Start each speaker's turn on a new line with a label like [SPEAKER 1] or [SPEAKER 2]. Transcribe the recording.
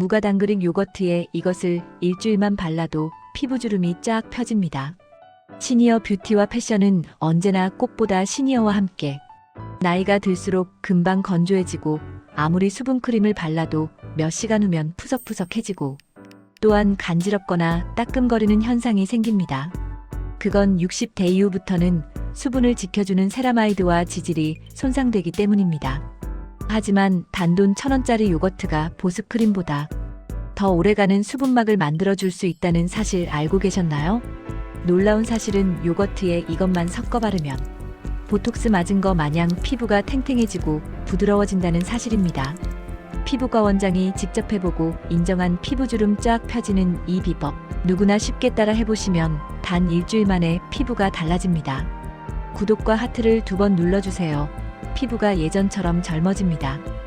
[SPEAKER 1] 무가당그릭 요거트에 이것을 일주일만 발라도 피부주름이 쫙 펴집니다. 시니어 뷰티와 패션은 언제나 꽃보다 시니어와 함께 나이가 들수록 금방 건조해지고 아무리 수분크림을 발라도 몇 시간 후면 푸석푸석해지고 또한 간지럽거나 따끔거리는 현상이 생깁니다. 그건 60대 이후부터는 수분을 지켜주는 세라마이드와 지질이 손상되기 때문입니다. 하지만 단돈 천원짜리 요거트가 보습크림보다 더 오래가는 수분막을 만들어줄 수 있다는 사실 알고 계셨나요? 놀라운 사실은 요거트에 이것만 섞어 바르면 보톡스 맞은 거 마냥 피부가 탱탱해지고 부드러워진다는 사실입니다. 피부과 원장이 직접 해보고 인정한 피부주름 쫙 펴지는 이 비법 누구나 쉽게 따라 해보시면 단 일주일 만에 피부가 달라집니다. 구독과 하트를 두 번 눌러주세요. 피부가 예전처럼 젊어집니다.